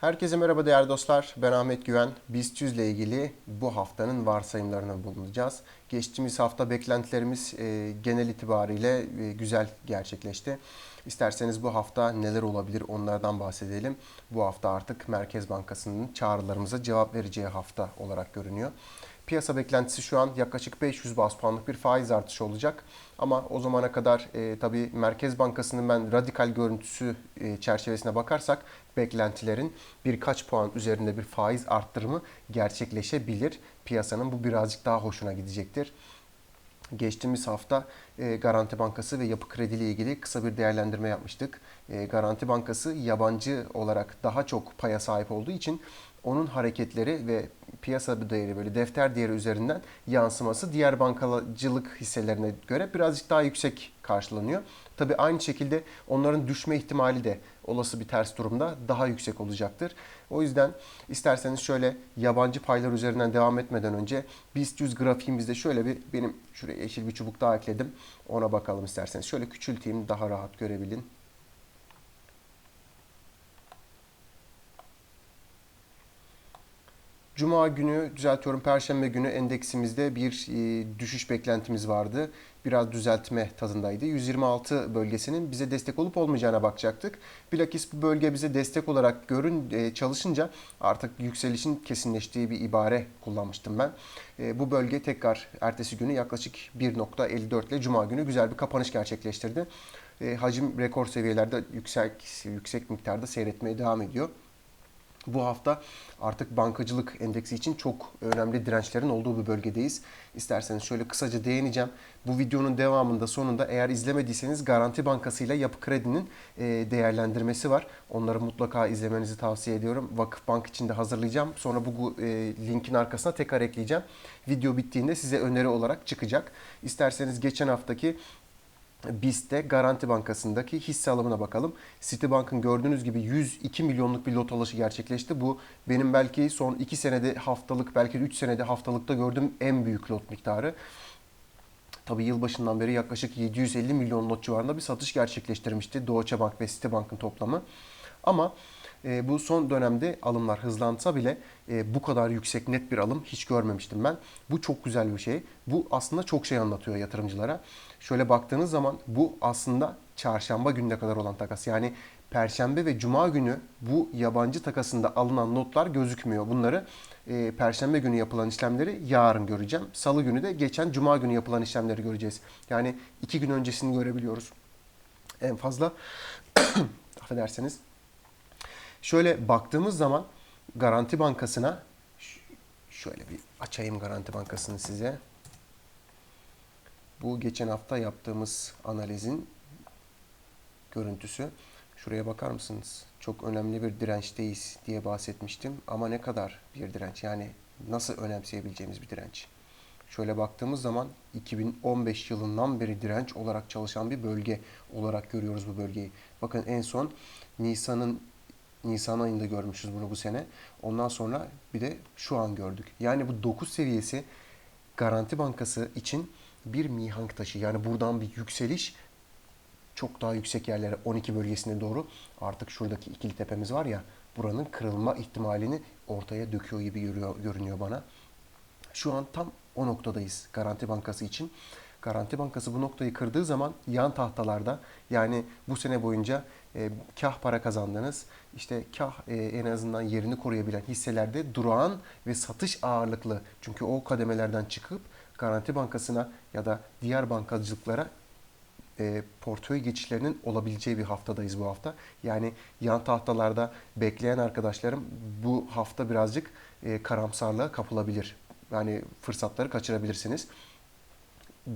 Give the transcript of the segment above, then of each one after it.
Herkese merhaba değerli dostlar. Ben Ahmet Güven. BIST 100 ile ilgili bu haftanın varsayımlarını bulunacağız. Geçtiğimiz hafta beklentilerimiz e, genel itibariyle e, güzel gerçekleşti. İsterseniz bu hafta neler olabilir onlardan bahsedelim. Bu hafta artık Merkez Bankası'nın çağrılarımıza cevap vereceği hafta olarak görünüyor. Piyasa beklentisi şu an yaklaşık 500 bas puanlık bir faiz artışı olacak. Ama o zamana kadar e, tabii Merkez Bankası'nın ben radikal görüntüsü e, çerçevesine bakarsak beklentilerin birkaç puan üzerinde bir faiz arttırımı gerçekleşebilir. Piyasanın bu birazcık daha hoşuna gidecektir. Geçtiğimiz hafta e, Garanti Bankası ve Yapı Kredi ile ilgili kısa bir değerlendirme yapmıştık. E, Garanti Bankası yabancı olarak daha çok paya sahip olduğu için onun hareketleri ve piyasa değeri böyle defter değeri üzerinden yansıması diğer bankacılık hisselerine göre birazcık daha yüksek karşılanıyor. Tabi aynı şekilde onların düşme ihtimali de olası bir ters durumda daha yüksek olacaktır. O yüzden isterseniz şöyle yabancı paylar üzerinden devam etmeden önce BIST 100 grafiğimizde şöyle bir benim şuraya yeşil bir çubuk daha ekledim. Ona bakalım isterseniz. Şöyle küçülteyim daha rahat görebilin. Cuma günü düzeltiyorum Perşembe günü endeksimizde bir e, düşüş beklentimiz vardı. Biraz düzeltme tadındaydı. 126 bölgesinin bize destek olup olmayacağına bakacaktık. Bilakis bu bölge bize destek olarak görün e, çalışınca artık yükselişin kesinleştiği bir ibare kullanmıştım ben. E, bu bölge tekrar ertesi günü yaklaşık 1.54 ile Cuma günü güzel bir kapanış gerçekleştirdi. Hacim rekor seviyelerde yüksek yüksek miktarda seyretmeye devam ediyor. Bu hafta artık bankacılık endeksi için çok önemli dirençlerin olduğu bir bölgedeyiz. İsterseniz şöyle kısaca değineceğim. Bu videonun devamında sonunda eğer izlemediyseniz Garanti Bankası ile Yapı Kredi'nin e, değerlendirmesi var. Onları mutlaka izlemenizi tavsiye ediyorum. Vakıf Bank için de hazırlayacağım. Sonra bu e, linkin arkasına tekrar ekleyeceğim. Video bittiğinde size öneri olarak çıkacak. İsterseniz geçen haftaki BIST'te Garanti Bankası'ndaki hisse alımına bakalım. Citibank'ın gördüğünüz gibi 102 milyonluk bir lot alışı gerçekleşti. Bu benim belki son 2 senede haftalık belki de 3 senede haftalıkta gördüğüm en büyük lot miktarı. Tabi yılbaşından beri yaklaşık 750 milyon lot civarında bir satış gerçekleştirmişti Deutsche Bank ve Citibank'ın toplamı. Ama e, bu son dönemde alımlar hızlansa bile e, bu kadar yüksek net bir alım hiç görmemiştim ben. Bu çok güzel bir şey. Bu aslında çok şey anlatıyor yatırımcılara. Şöyle baktığınız zaman bu aslında çarşamba gününe kadar olan takas. Yani Perşembe ve Cuma günü bu yabancı takasında alınan notlar gözükmüyor. Bunları e, Perşembe günü yapılan işlemleri yarın göreceğim. Salı günü de geçen Cuma günü yapılan işlemleri göreceğiz. Yani iki gün öncesini görebiliyoruz. En fazla affederseniz. Şöyle baktığımız zaman Garanti Bankası'na şöyle bir açayım Garanti Bankası'nı size. Bu geçen hafta yaptığımız analizin görüntüsü. Şuraya bakar mısınız? Çok önemli bir dirençteyiz diye bahsetmiştim. Ama ne kadar bir direnç? Yani nasıl önemseyebileceğimiz bir direnç? Şöyle baktığımız zaman 2015 yılından beri direnç olarak çalışan bir bölge olarak görüyoruz bu bölgeyi. Bakın en son Nisan'ın Nisan ayında görmüşüz bunu bu sene. Ondan sonra bir de şu an gördük. Yani bu 9 seviyesi Garanti Bankası için bir mihank taşı. Yani buradan bir yükseliş çok daha yüksek yerlere 12 bölgesine doğru artık şuradaki ikili tepemiz var ya buranın kırılma ihtimalini ortaya döküyor gibi görünüyor bana. Şu an tam o noktadayız Garanti Bankası için. Garanti Bankası bu noktayı kırdığı zaman yan tahtalarda yani bu sene boyunca e, kah para kazandığınız işte kah e, en azından yerini koruyabilen hisselerde durağan ve satış ağırlıklı çünkü o kademelerden çıkıp Garanti Bankası'na ya da diğer bankacılıklara e, portföy geçişlerinin olabileceği bir haftadayız bu hafta. Yani yan tahtalarda bekleyen arkadaşlarım bu hafta birazcık e, karamsarlığa kapılabilir. Yani fırsatları kaçırabilirsiniz.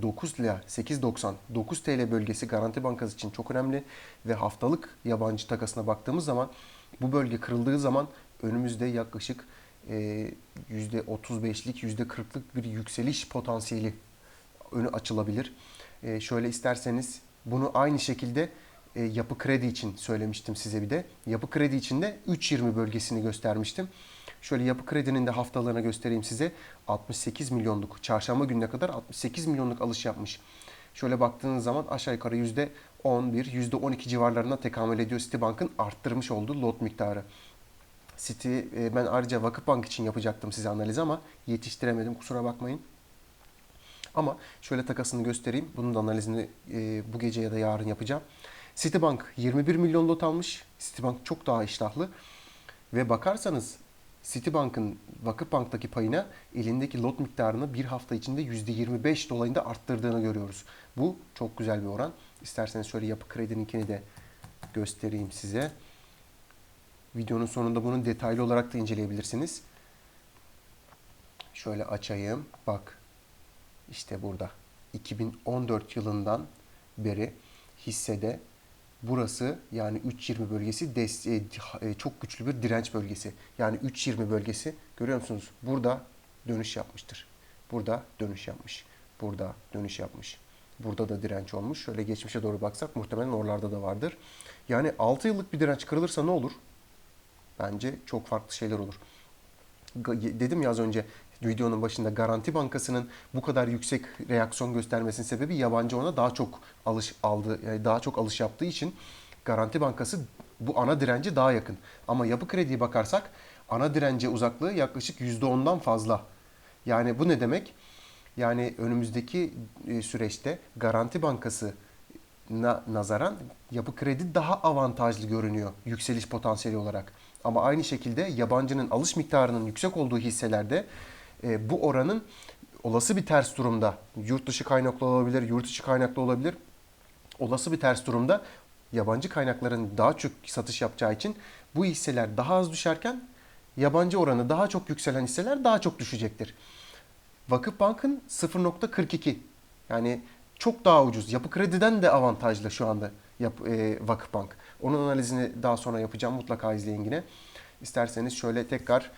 9 ile 8.90 9 TL bölgesi Garanti Bankası için çok önemli ve haftalık yabancı takasına baktığımız zaman bu bölge kırıldığı zaman önümüzde yaklaşık %35'lik, %40'lık bir yükseliş potansiyeli önü açılabilir. E, şöyle isterseniz bunu aynı şekilde e, yapı kredi için söylemiştim size bir de. Yapı kredi için de 3.20 bölgesini göstermiştim. Şöyle yapı kredinin de haftalarını göstereyim size. 68 milyonluk, çarşamba gününe kadar 68 milyonluk alış yapmış. Şöyle baktığınız zaman aşağı yukarı %11, %12 civarlarına tekamül ediyor Citibank'ın arttırmış olduğu lot miktarı. City e, ben ayrıca Vakıfbank için yapacaktım size analizi ama yetiştiremedim kusura bakmayın. Ama şöyle takasını göstereyim. Bunun da analizini e, bu gece ya da yarın yapacağım. Citibank 21 milyon lot almış. Citibank çok daha iştahlı. Ve bakarsanız Citibank'ın Vakıfbank'taki payına elindeki lot miktarını bir hafta içinde %25 dolayında arttırdığını görüyoruz. Bu çok güzel bir oran. İsterseniz şöyle yapı kredininkini de göstereyim size. Videonun sonunda bunun detaylı olarak da inceleyebilirsiniz. Şöyle açayım. Bak. İşte burada. 2014 yılından beri hissede burası yani 3.20 bölgesi des- e, e, çok güçlü bir direnç bölgesi. Yani 3.20 bölgesi görüyor musunuz? Burada dönüş yapmıştır. Burada dönüş yapmış. Burada dönüş yapmış. Burada da direnç olmuş. Şöyle geçmişe doğru baksak muhtemelen oralarda da vardır. Yani 6 yıllık bir direnç kırılırsa ne olur? Bence çok farklı şeyler olur. Dedim ya az önce videonun başında Garanti Bankası'nın bu kadar yüksek reaksiyon göstermesinin sebebi yabancı ona daha çok alış aldı, daha çok alış yaptığı için Garanti Bankası bu ana direnci daha yakın. Ama yapı krediye bakarsak ana dirence uzaklığı yaklaşık %10'dan fazla. Yani bu ne demek? Yani önümüzdeki e, süreçte Garanti Bankası na nazaran yapı kredi daha avantajlı görünüyor yükseliş potansiyeli olarak. Ama aynı şekilde yabancının alış miktarının yüksek olduğu hisselerde e, bu oranın olası bir ters durumda yurt dışı kaynaklı olabilir, yurt içi kaynaklı olabilir. Olası bir ters durumda yabancı kaynakların daha çok satış yapacağı için bu hisseler daha az düşerken yabancı oranı daha çok yükselen hisseler daha çok düşecektir. Vakıfbank'ın 0.42 yani çok daha ucuz. Yapı krediden de avantajlı şu anda yap, e, Vakıfbank. Onun analizini daha sonra yapacağım. Mutlaka izleyin yine. İsterseniz şöyle tekrar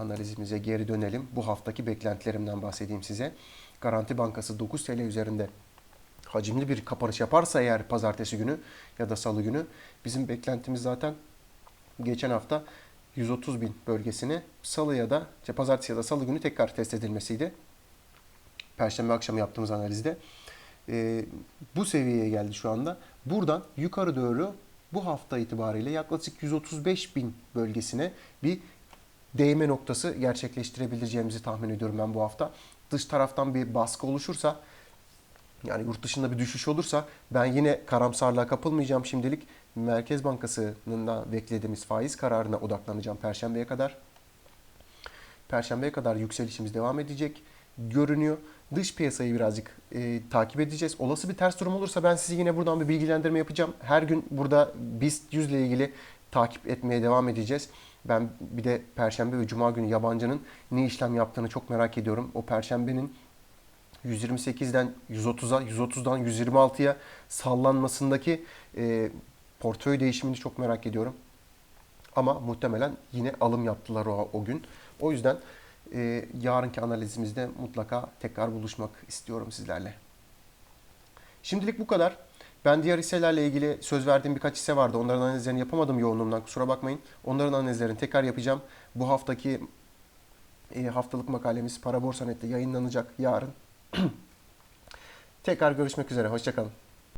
analizimize geri dönelim. Bu haftaki beklentilerimden bahsedeyim size. Garanti Bankası 9 TL üzerinde hacimli bir kapanış yaparsa eğer pazartesi günü ya da salı günü bizim beklentimiz zaten geçen hafta 130 bin bölgesini salı ya da işte pazartesi ya da salı günü tekrar test edilmesiydi. Perşembe akşamı yaptığımız analizde. Ee, bu seviyeye geldi şu anda. Buradan yukarı doğru bu hafta itibariyle yaklaşık 135 bin bölgesine bir değme noktası gerçekleştirebileceğimizi tahmin ediyorum ben bu hafta. Dış taraftan bir baskı oluşursa yani yurt dışında bir düşüş olursa ben yine karamsarlığa kapılmayacağım şimdilik. Merkez Bankası'nın da beklediğimiz faiz kararına odaklanacağım Perşembe'ye kadar. Perşembeye kadar yükselişimiz devam edecek görünüyor. Dış piyasayı birazcık e, takip edeceğiz. Olası bir ters durum olursa ben size yine buradan bir bilgilendirme yapacağım. Her gün burada BIST 100 ile ilgili takip etmeye devam edeceğiz. Ben bir de Perşembe ve Cuma günü yabancının ne işlem yaptığını çok merak ediyorum. O Perşembenin 128'den 130'a, 130'dan 126'ya sallanmasındaki e, portföy değişimini çok merak ediyorum. Ama muhtemelen yine alım yaptılar o, o gün. O yüzden e, yarınki analizimizde mutlaka tekrar buluşmak istiyorum sizlerle. Şimdilik bu kadar. Ben diğer hisselerle ilgili söz verdiğim birkaç hisse vardı. Onların analizlerini yapamadım yoğunluğumdan kusura bakmayın. Onların analizlerini tekrar yapacağım. Bu haftaki e, haftalık makalemiz Para Borsa Net'te yayınlanacak yarın. tekrar görüşmek üzere. Hoşçakalın.